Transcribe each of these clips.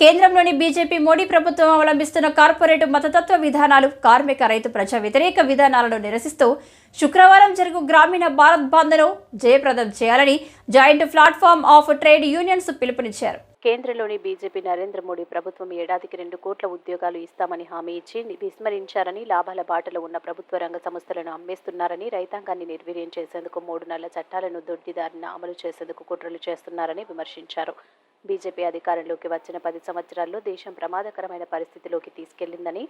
కేంద్రంలోని బీజేపీ మోడీ ప్రభుత్వం అవలంబిస్తున్న కార్పొరేట్ మతతత్వ విధానాలు కార్మిక రైతు ప్రజా వ్యతిరేక విధానాలను నిరసిస్తూ శుక్రవారం జరుగు గ్రామీణ భారత్ బంద్ను జయప్రదం చేయాలని joint platform of trade unions పిలుపునిచ్చారు. కేంద్రంలోని బీజేపీ నరేంద్ర మోడీ ప్రభుత్వం ఏడాదికి రెండు కోట్ల ఉద్యోగాలు ఇస్తామని హామీ ఇచ్చి విస్మరించారని లాభాల బాటలో ఉన్న ప్రభుత్వ రంగ సంస్థలను అమ్మేస్తున్నారని రైతాంగాన్ని నిర్వీర్యం చేసేందుకు మూడు నెలల చట్టాలను దొడ్డిదారిన అమలు చేసేందుకు కుట్రలు చేస్తున్నారని విమర్శించారు. బీజేపీ అధికారంలోకి వచ్చిన పది సంవత్సరాల్లో దేశం ప్రమాదకరమైన పరిస్థితిలోకి తీసుకెళ్ళిందని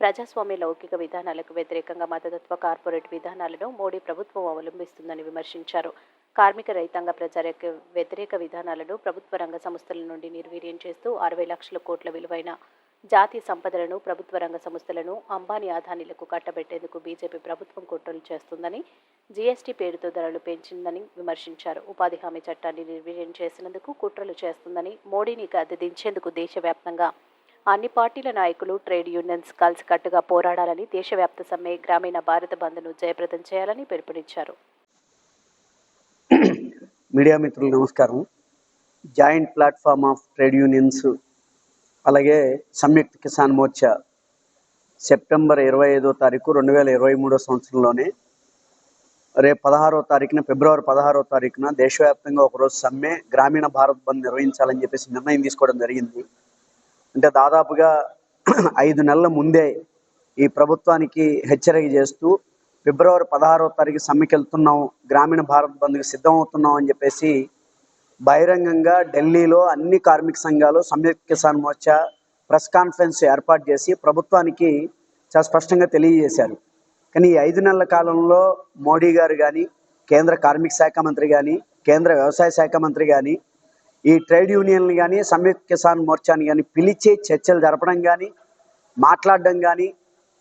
ప్రజాస్వామ్య లౌకిక విధానాలకు వ్యతిరేకంగా మతతత్వ కార్పొరేట్ విధానాలను మోడీ ప్రభుత్వం అవలంబిస్తుందని విమర్శించారు. కార్మిక రైతాంగ ప్రచారక వ్యతిరేక విధానాలను ప్రభుత్వ రంగ సంస్థల నుండి నిర్వీర్యం చేస్తూ అరవై లక్షల కోట్ల విలువైన జాతీయ సంపదలను ప్రభుత్వ రంగ సంస్థలను అంబానీ ఆదానీలకు కట్టబెట్టేందుకు బీజేపీ ప్రభుత్వం కుట్రలు చేస్తుందని జీఎస్టీ పేరుతో ధరలు పెంచిందని విమర్శించారు. ఉపాధి హామీ చట్టాన్ని నిర్వీర్యం చేసినందుకు కుట్రలు చేస్తుందని మోడీని గద్దెదించేందుకు దేశవ్యాప్తంగా అన్ని పార్టీల నాయకులు ట్రేడ్ యూనియన్స్ కలిసికట్టుగా పోరాడాలని దేశవ్యాప్త సమ్మె గ్రామీణ భారత బంద్ను జయప్రదం చేయాలని పిలుపునిచ్చారు. మీడియా మిత్రులు నమస్కారం. Joint platform of trade unions అలాగే సంయుక్త కిసాన్ మోర్చా సెప్టెంబర్ ఇరవై ఐదో తారీఖు రెండు వేల ఇరవై మూడో సంవత్సరంలోనే రేపు పదహారో తారీఖున ఫిబ్రవరి పదహారో తారీఖున దేశవ్యాప్తంగా ఒకరోజు సమ్మె గ్రామీణ భారత్ బంద్ నిర్వహించాలని చెప్పేసి నిర్ణయం తీసుకోవడం జరిగింది. అంటే దాదాపుగా ఐదు నెలల ముందే ఈ ప్రభుత్వానికి హెచ్చరిక చేస్తూ ఫిబ్రవరి పదహారో తారీఖు సమ్మెకి వెళ్తున్నాం గ్రామీణ భారత్ బంద్కి సిద్ధం అవుతున్నాం అని చెప్పేసి బహిరంగంగా ఢిల్లీలో అన్ని కార్మిక సంఘాలు సంయుక్త కిసాన్ మోర్చా ప్రెస్ కాన్ఫరెన్స్ ఏర్పాటు చేసి ప్రభుత్వానికి చాలా స్పష్టంగా తెలియజేశారు. కానీ ఈ ఐదు నెలల కాలంలో మోడీ గారు కానీ కేంద్ర కార్మిక శాఖ మంత్రి కానీ కేంద్ర వ్యవసాయ శాఖ మంత్రి కానీ ఈ ట్రేడ్ యూనియన్లు కానీ సంయుక్త కిసాన్ మోర్చాని కానీ పిలిచి చర్చలు జరపడం కానీ మాట్లాడడం కానీ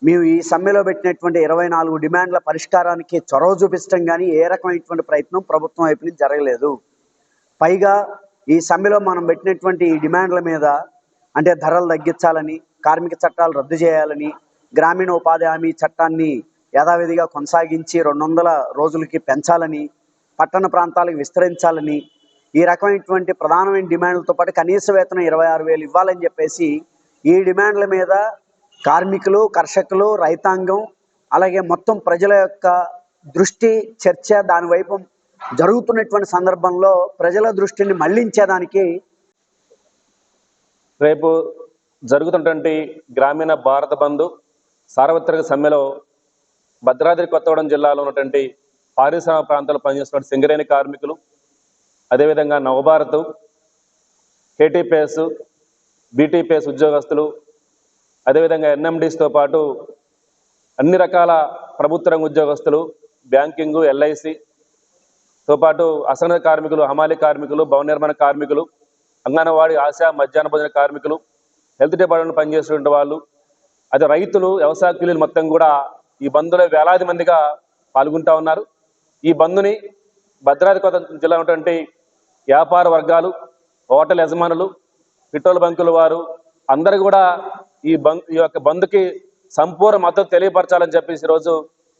మేము ఈ సమ్మెలో పెట్టినటువంటి ఇరవై నాలుగు డిమాండ్ల పరిష్కారానికి చొరవ చూపించడం కానీ ఏ రకమైనటువంటి ప్రయత్నం ప్రభుత్వం వైపు నుంచి జరగలేదు. పైగా ఈ సమ్మెలో మనం పెట్టినటువంటి ఈ డిమాండ్ల మీద అంటే ధరలు తగ్గించాలని కార్మిక చట్టాలు రద్దు చేయాలని గ్రామీణ ఉపాధి హామీ చట్టాన్ని యథావిధిగా కొనసాగించి రెండు వందల రోజులకి పెంచాలని పట్టణ ప్రాంతాలకు విస్తరించాలని ఈ రకమైనటువంటి ప్రధానమైన డిమాండ్లతో పాటు కనీస వేతనం ఇరవై ఆరు వేలు ఇవ్వాలని చెప్పేసి ఈ డిమాండ్ల మీద కార్మికులు కర్షకులు రైతాంగం అలాగే మొత్తం ప్రజల యొక్క దృష్టి చర్చ దాని వైపు జరుగుతున్నటువంటి సందర్భంలో ప్రజల దృష్టిని మళ్ళించేదానికి రేపు జరుగుతున్నటువంటి గ్రామీణ భారత బంధు సార్వత్రిక సమ్మెలో భద్రాద్రి కొత్తగూడెం జిల్లాలో ఉన్నటువంటి పారిశ్రామిక ప్రాంతాల్లో పనిచేస్తున్న సింగరేణి కార్మికులు అదేవిధంగా నవభారత్ కేటీపీఎస్ బీటీపీఎస్ ఉద్యోగస్తులు అదేవిధంగా ఎన్ఎండిస్తో పాటు అన్ని రకాల ప్రభుత్వ రంగ ఉద్యోగస్తులు బ్యాంకింగ్ ఎల్ఐసి తో పాటు అసంఘ కార్మికులు హమాలి కార్మికులు భవన నిర్మాణ కార్మికులు అంగన్వాడీ ఆశా మధ్యాహ్న భోజన కార్మికులు హెల్త్ డిపార్ట్మెంట్ పనిచేస్తున్న వాళ్ళు అదే రైతులు వ్యవసాయ కూలీలు మొత్తం కూడా ఈ బంద్లో వేలాది మందిగా పాల్గొంటా ఉన్నారు. ఈ బంద్ని భద్రాద్రి కొత్త జిల్లా ఉన్నటువంటి వ్యాపార వర్గాలు హోటల్ యజమానులు పెట్రోల్ బంకుల వారు అందరు కూడా ఈ బంద్ ఈ యొక్క బంద్కి సంపూర్ణ మద్దతు తెలియపరచాలని చెప్పేసి ఈరోజు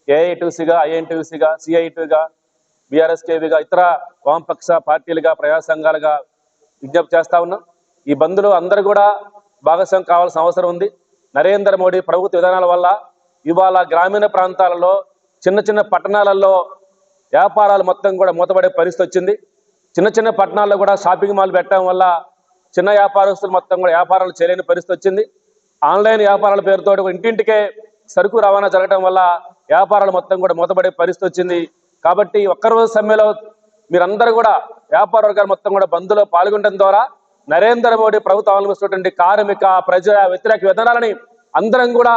ఏఐటీసీగా ఐఎన్టీసీగా సిఐటీగా బీఆర్ఎస్కేవిగా ఇతర వామపక్ష పార్టీలుగా ప్రజా సంఘాలుగా విజ్ఞప్తి చేస్తా ఉన్నాం. ఈ బంద్లో అందరూ కూడా భాగస్వామ్యం కావాల్సిన అవసరం ఉంది. నరేంద్ర మోడీ ప్రభుత్వ విధానాల వల్ల ఇవాళ గ్రామీణ ప్రాంతాలలో చిన్న చిన్న పట్టణాలలో వ్యాపారాలు మొత్తం కూడా మూతపడే పరిస్థితి వచ్చింది. చిన్న చిన్న పట్టణాల్లో కూడా షాపింగ్ మాల్ పెట్టడం వల్ల చిన్న వ్యాపారస్తులు మొత్తం కూడా వ్యాపారాలు చేయలేని పరిస్థితి వచ్చింది. ఆన్లైన్ వ్యాపారాల పేరుతో ఇంటింటికే సరుకు రవాణా జరగడం వల్ల వ్యాపారాలు మొత్తం కూడా మూతపడే పరిస్థితి వచ్చింది. కాబట్టి ఒక్కరోజు సమ్మెలో మీరందరూ కూడా వ్యాపార వర్గాలు మొత్తం కూడా బంద్లో పాల్గొనడం ద్వారా నరేంద్ర మోడీ ప్రభుత్వం అవలంబిస్తున్నటువంటి కార్మిక ప్రజా వ్యతిరేక విధానాలని అందరం కూడా